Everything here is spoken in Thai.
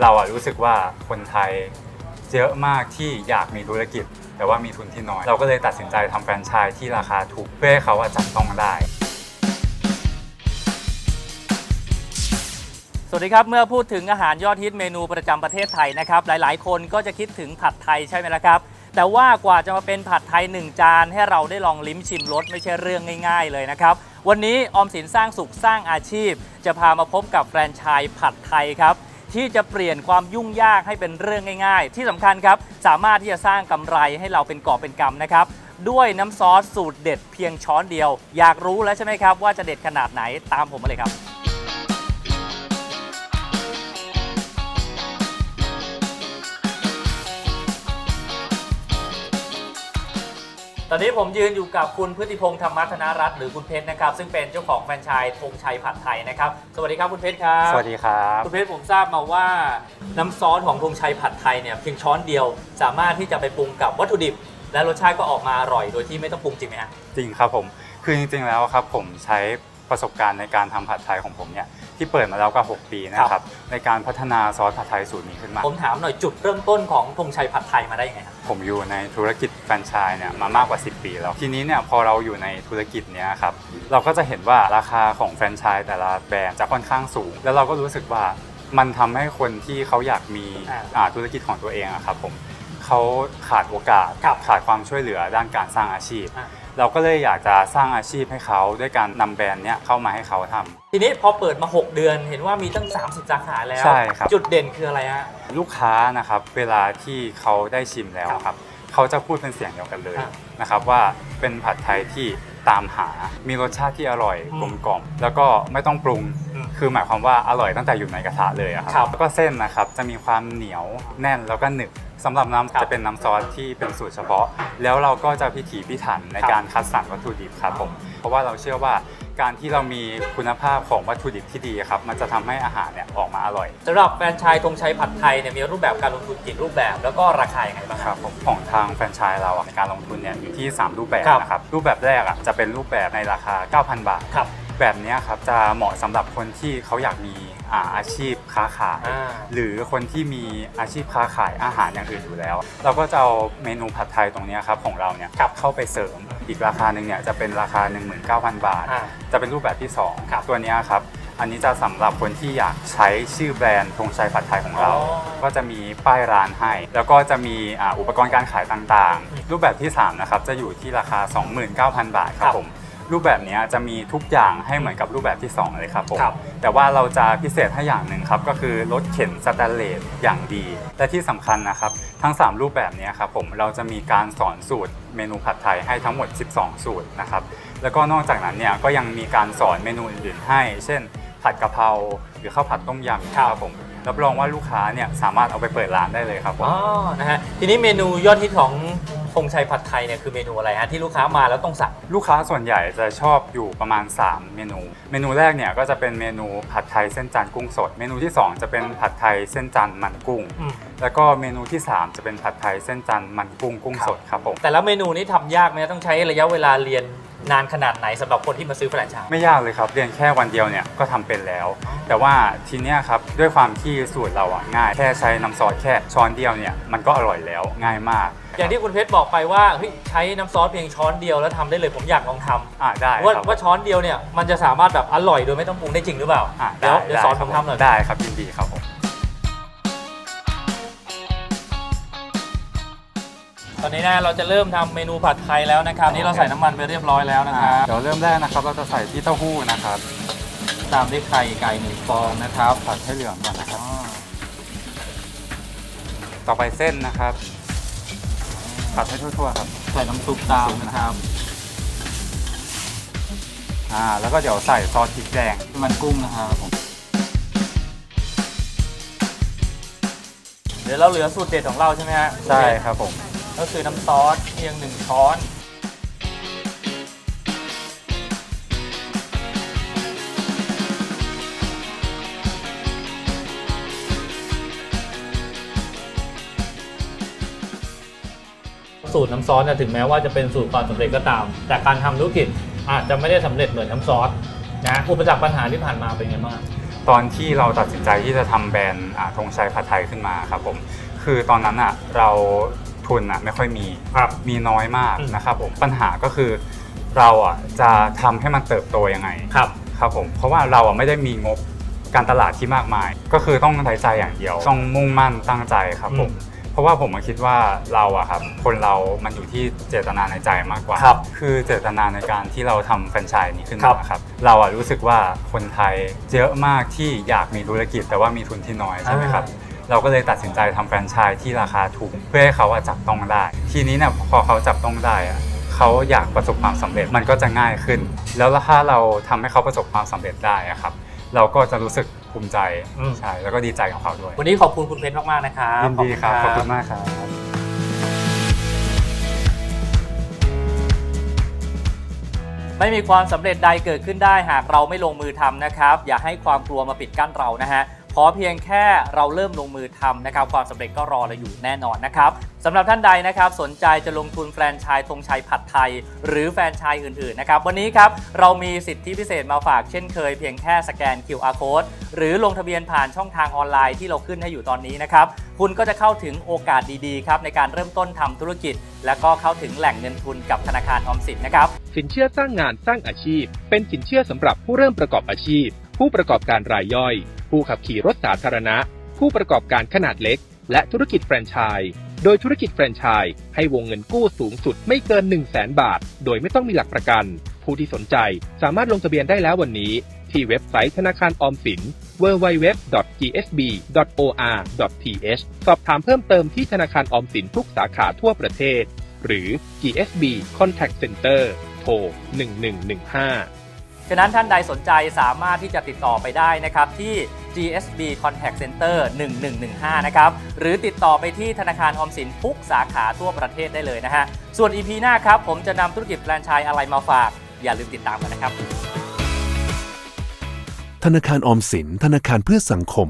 เราอะรู้สึกว่าคนไทยเยอะมากที่อยากมีธุรกิจ แต่ว่ามีทุนที่น้อย เราก็เลยตัดสินใจทำแฟรนไชส์ที่ราคาถูกเพื่อให้เขาอะจับต้องได้ สวัสดีครับ เมื่อพูดถึงอาหารยอดฮิตเมนูประจำประเทศไทยนะครับ หลายๆ คนก็จะคิดถึงผัดไทยใช่ไหมล่ะครับ แต่ว่ากว่าจะมาเป็นผัดไทยหนึ่งจานให้เราได้ลองลิ้มชิมรสไม่ใช่เรื่องง่าย ๆ เลยนะครับ วันนี้ออมสินสร้างสุขสร้างอาชีพ จะพามาพบกับแฟรนไชส์ผัดไทยครับ ที่จะเปลี่ยนความยุ่งยากให้เป็นเรื่องง่ายๆ ที่สำคัญครับ สามารถที่จะสร้างกำไรให้เราเป็นกอบเป็นกำนะครับ ด้วยน้ำซอสสูตรเด็ดเพียงช้อนเดียว อยากรู้แล้วใช่ไหมครับว่าจะเด็ดขนาดไหนตามผมมาเลยครับ ตอนนี้ผมยืนอยู่กับคุณพฤติพงษ์ธรรมัฒนารัตน์หรือคุณเพชรนะครับ ซึ่งเป็นเจ้าของแฟรนไชส์ธงชัยผัดไทยนะครับ สวัสดีครับคุณเพชรครับสวัสดีครับ คุณเพชรผมทราบมาว่า น้ำซอสของธงชัยผัดไทยเนี่ยเพียงช้อนเดียว สามารถที่จะไปปรุงกับวัตถุดิบ และรสชาติก็ออกมาอร่อยโดยที่ไม่ต้องปรุงจริงไหมฮะจริงครับผม คือจริงๆแล้วครับผมใช้ ประสบการณ์ในการทำผัดไทยของผมเนี่ยที่เปิดมาแล้วก็ 6 ปีนะครับในการพัฒนาซอสผัดไทยสูตรนี้ขึ้นมา ผมถามหน่อยจุดเริ่มต้นของธงชัยผัดไทยมาได้ยังไงครับผมอยู่ในธุรกิจแฟรนไชส์เนี่ยมามากกว่า 10 ปีแล้วทีนี้เนี่ยพอเราอยู่ในธุรกิจเนี้ยครับเราก็จะเห็นว่าราคาของแฟรนไชส์แต่ละแบรนด์จะค่อนข้างสูง แล้วเราก็รู้สึกว่ามันทำให้คนที่เขาอยากมีอ่าอ่าธุรกิจของตัวเองอะครับผมเขาขาดโอกาสครับขาดความช่วยเหลือด้านการสร้างอาชีพอ่า เราก็เลยอยากจะสร้างอาชีพให้เขาด้วยการนำแบรนด์เนี้ยเข้ามาให้เขาทำ ทีนี้พอเปิดมา 6 เดือนเห็นว่ามีตั้ง 30 สาขาแล้ว ใช่ครับ จุดเด่นคืออะไรฮะ ลูกค้านะครับเวลาที่เขาได้ชิมแล้วครับเขาจะพูดเป็นเสียงเดียวกันเลยครับนะครับว่าเป็นผัดไทยที่ตามหา มีรสชาติที่อร่อยอืมกลมกล่อมแล้วก็ไม่ต้องปรุง อืมคือหมายความว่าอร่อยตั้งแต่อยู่ในกระทะเลยอะคครัรับบแล้วก็เส้นนะครับจะมีความเหนียวแน่นแล้วก็หนึบ สำหรับน้ำครับจะเป็นน้ำซอสที่เป็นสูตรเฉพาะ แล้วเราก็จะพิถีพิถันในครับการคัดสรรวัตถุดิบครับผมเพราะว่าเราเชื่อว่าการที่เรามีคุณภาพของวัตถุดิบที่ดีครับ มันจะทำให้อาหารเนี่ยออกมาอร่อยสำหรับแฟรนไชส์ธงชัยผัดไทยเนี่ยมีรูปแบบการลงทุนกี่รูปแบบ แล้วก็ราคายังไงบ้างคครัรับบผมของทางแฟรนไชส์เราอะในการลงทุนเนี่ยอยู่ที่ 3 รูปแบบครับนะครับรูปแบบแรกอะจะเป็นรูปแบบในราคา 9,000 บาทครับ แบบเนี้ยครับจะเหมาะสำหรับคนที่เขาอยากมีอ่าอาชีพค้าขาย อ่า หรือคนที่มีอาชีพค้าขายอาหารอย่างอื่นอยู่แล้ว เราก็จะเอาเมนูผัดไทยตรงเนี้ยครับของเราเนี่ยครับเข้าไปเสริมอีกราคาหนึ่งเนี่ยจะเป็นราคา 19,000 บาท อ่า จะเป็นรูปแบบที่2ครับตัวเนี้ยครับ อันนี้จะสำหรับคนที่อยากใช้ชื่อแบรนด์ธงชัยผัดไทยของเรา อ๋อก็จะมีป้ายร้านให้ แล้วก็จะมีอ่าอุปกรณ์การขายต่างอืมๆ รูปแบบที่ 3 นะครับ จะอยู่ที่ราคา 29,000 บาทคครัรับบผม รูปแบบเนี้ยจะมีทุกอย่างให้เหมือนกับรูปแบบที่ 2 เลยครับผมครับ แต่ว่าเราจะพิเศษให้อย่างหนึ่งครับ ก็คือรถเข็นสแตนเลสอย่างดี และที่สำคัญนะครับ ทั้ง 3 รูปแบบเนี้ยครับผมเราจะมีการสอนสูตรเมนูผัดไทยให้ทั้งหมด 12 สูตรนะครับแล้วก็นอกจากนั้นเนี่ยก็ยังมีการสอนเมนูอื่นๆให้ เช่น ผัดกะเพราหรือข้าวผัดต้มยำครับผมรับรองว่าลูกค้าเนี่ยสามารถเอาไปเปิดร้านได้เลยครับผม อ๋อนะฮะทีนี้เมนูยอดฮิตของ ธงชัยผัดไทยเนี่ยคือเมนูอะไรฮะที่ลูกค้ามาแล้วต้องสั่ง ลูกค้าส่วนใหญ่จะชอบอยู่ประมาณ 3 เมนู เมนูแรกเนี่ยก็จะเป็นเมนูผัดไทยเส้นจันทร์กุ้งสด เมนูที่ 2 จะเป็นผัดไทยเส้นจันทร์มันกุ้ง อืม แล้วก็เมนูที่ 3 จะเป็นผัดไทยเส้นจันทร์มันกุ้งกุ้งสดครับผม แต่ละเมนูนี้ทำยากไหมต้องใช้ระยะเวลาเรียนนานขนาดไหนสำหรับคนที่มาซื้อแฟรนไชส์ ไม่ยากเลยครับ เรียนแค่วันเดียวเนี่ยก็ทำเป็นแล้ว แต่ว่าทีเนี้ยครับด้วยความที่สูตรเราอะง่าย แค่ใช้น้ำซอสแค่ช้อนเดียวเนี่ยมันก็อร่อยแล้วง่ายมาก อย่างที่คุณเพชรบอกไปว่าเฮ้ยใช้น้ำซอสเพียงช้อนเดียวแล้วทำได้เลยผมอยากลองทำอ่าได้ว่าครับว่าช้อนเดียวเนี่ยมันจะสามารถแบบอร่อยโดยไม่ต้องปรุงได้จริงหรือเปล่าอ่าเดี๋ยวได้เดี๋ยวได้สอนคผรับมทำหน่อยได้ครับยินดีครับผมตอนนี้นะเราจะเริ่มทำเมนูผัดไทยแล้วนะครับนี่เราใส่น้ำมันไปเรียบร้อยแล้วนะครับ เดี๋ยวเริ่มแรกนะครับ เราจะใส่ที่เต้าหู้นะครับตามด้วยไข่ไก่หนึ่งฟองนะครับผัดให้เหลืองก่อนนะครับ ต่อไปเส้นนะครับ ผัดให้ทั่วๆครับ ใส่น้ำซุปตามนะครับอ่าแล้วก็เดี๋ยวใส่ซอสพริกแดงมันกุ้งนะครับเดี๋ยวเราเหลือสูตรเด็ดของเราใช่ไหมฮะใช่ครับผม ก็คือน้ำซอสเพียงหนึ่งช้อน สูตรน้ำซอสเนี่ยถึงแม้ว่าจะเป็นสูตรความสำเร็จก็ตาม แต่การทำธุรกิจอาจจะไม่ได้สำเร็จเหมือนน้ำซอสนะอุปสรรคปัญหาที่ผ่านมาเป็นไงบ้างอตอนที่เราตัดสินใจที่จะทำแบรนด์อ่าธงชัยผัดไทยขึ้นมาครับผมคือตอนนั้นอะเราทุนอะไม่ค่อยมีครับ มีน้อยมากอืม นะครับผมปัญหาก็คือเราอะจะทำให้มันเติบโตยังไงครับ ครับผมเพราะว่าเราอะไม่ได้มีงบการตลาดที่มากมาย ก็คือต้องใช้ใจอย่างเดียว ต้องมุ่งมั่นตั้งใจครับผมอืม เพราะว่าผมมาคิดว่าเราอะครับคนเรามันอยู่ที่เจตนาในใจมากกว่าครับคือเจตนาในการที่เราทำแฟรนไชส์นี้ขึ้นครัมาบครับเราอะรู้สึกว่าคนไทยเยอะมากที่อยากมีธุรกิจแต่ว่ามีทุนที่น้อยใช่ไหมครับเราก็เลยตัดสินใจทำแฟรนไชส์ที่ราคาถูกเพื่อให้เขาอะจับต้องได้ ทีนี้เนี่ยพอเขาจับต้องได้อะเขาอยากประสบความสำเร็จมันก็จะง่ายขึ้น แล้วถ้าเราทำให้เขาประสบความสำเร็จได้อะครับ เราก็จะรู้สึกภูมิใจอืม ใช่แล้วก็ดีใจของเขาด้วยวันนี้ขอบคุณคุณเพชรมากๆนะครับยินดีครับขอบคุณมากมากครับ ไม่มีความสำเร็จใดเกิดขึ้นได้หากเราไม่ลงมือทำนะครับ อย่าให้ความกลัวมาปิดกั้นเรานะฮะ ขอเพียงแค่เราเริ่มลงมือทำนะครับ ความสำเร็จก็รอเราอยู่แน่นอนนะครับสำหรับท่านใดนะครับ สนใจจะลงทุนแฟรนไชส์ธงชัยผัดไทย หรือแฟรนไชส์อื่นๆนะครับ วันนี้ครับเรามีสิทธิพิเศษมาฝากเช่นเคยเพียงแค่สแกน QR code หรือลงทะเบียนผ่านช่องทางออนไลน์ที่เราขึ้นให้อยู่ตอนนี้นะครับคุณก็จะเข้าถึงโอกาสดีๆครับในการเริ่มต้นทำธุรกิจ และก็เข้าถึงแหล่งเงินทุนกับธนาคารออมสินนะครับสินเชื่อสร้างงานสร้างอาชีพ เป็นสินเชื่อสำหรับผู้เริ่มประกอบอาชีพ ผู้ประกอบการรายย่อย ผู้ขับขี่รถสาธารณะ ผู้ประกอบการขนาดเล็ก และธุรกิจแฟรนไชส์โดยธุรกิจแฟรนไชส์ให้วงเงินกู้สูงสุดไม่เกิน 1 0 0 0 0แบาท โดยไม่ต้องมีหลักประกัน ผู้ที่สนใจสามารถลงทะเบียนได้แล้ววันนี้ ที่เว็บไซต์ธนาคารออมสิน www.gsb.or.th สอบถามเพิ่มเติมที่ธนาคารออมสินทุกสาขาทั่วประเทศ หรือ GSB Contact Center โทร 1115 ฉะนั้นท่านใดสนใจสามารถที่จะติดต่อไปได้นะครับที่ GSB Contact Center 1115 นะครับ หรือติดต่อไปที่ธนาคารออมสินทุกสาขาทั่วประเทศได้เลยนะฮะ ส่วน EP หน้าครับ ผมจะนำธุรกิจแฟรนไชส์อะไรมาฝาก อย่าลืมติดตามกันนะครับ ธนาคารออมสิน ธนาคารเพื่อสังคม